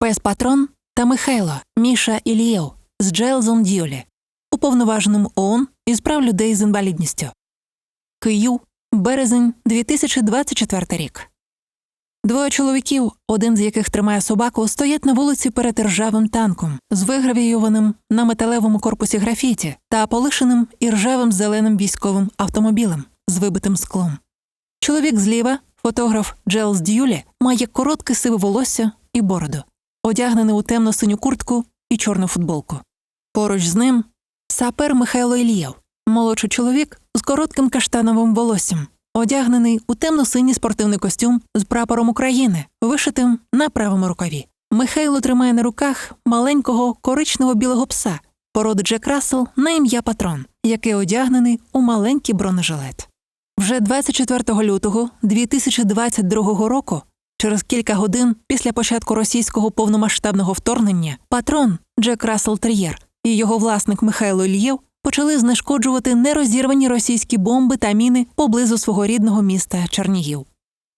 Пес Патрон та Михайло Міша Ілієв з Джейлзом Діолі, уповноваженим ООН із прав людей з інвалідністю. Київ, березень 2024 рік. Двоє чоловіків, один з яких тримає собаку, стоять на вулиці перед ржавим танком з вигравіюваним на металевому корпусі графіті та полишеним і ржавим зеленим військовим автомобілем з вибитим склом. Чоловік зліва, фотограф Джелс Д'юлі, має коротке сиве волосся і бороду, одягнений у темно-синю куртку і чорну футболку. Поруч з ним сапер Михайло Ілієв, молодший чоловік з коротким каштановим волоссям, одягнений у темно-синій спортивний костюм з прапором України, вишитим на правому рукаві. Михайло тримає на руках маленького коричнево-білого пса породи Джек Рассел на ім'я Патрон, який одягнений у маленький бронежилет. Вже 24 лютого 2022 року, через кілька годин після початку російського повномасштабного вторгнення, патрон Джек Рассел Тер'єр і його власник Михайло Ільєв почали знешкоджувати нерозірвані російські бомби та міни поблизу свого рідного міста Чернігів.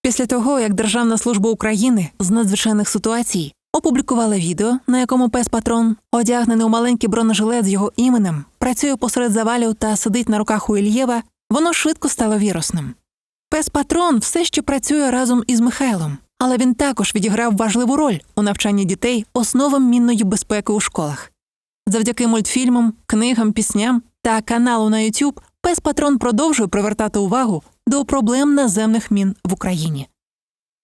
Після того, як Державна служба України з надзвичайних ситуацій опублікувала відео, на якому пес патрон, одягнений у маленький бронежилет з його іменем, працює посеред завалів та сидить на руках у Ільєва, воно швидко стало вірусним. Пес патрон все ще працює разом із Михайлом, але він також відіграв важливу роль у навчанні дітей основам мінної безпеки у школах. Завдяки мультфільмам, книгам, пісням та каналу на YouTube пес патрон продовжує привертати увагу до проблем наземних мін в Україні.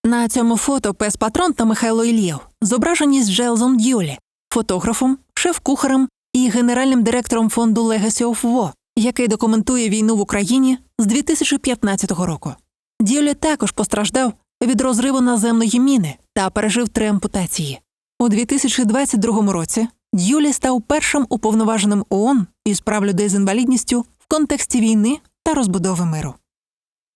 На цьому фото пес патрон та Михайло Ільєв зображені з Джелзом Д'юлі, фотографом, шеф-кухарем і генеральним директором фонду Legacy of War, який документує війну в Україні з 2015 року. Д'юлі також постраждав від розриву наземної міни та пережив три ампутації. У 2022 році Д'юлі став першим уповноваженим ООН із прав людей з інвалідністю в контексті війни та розбудови миру.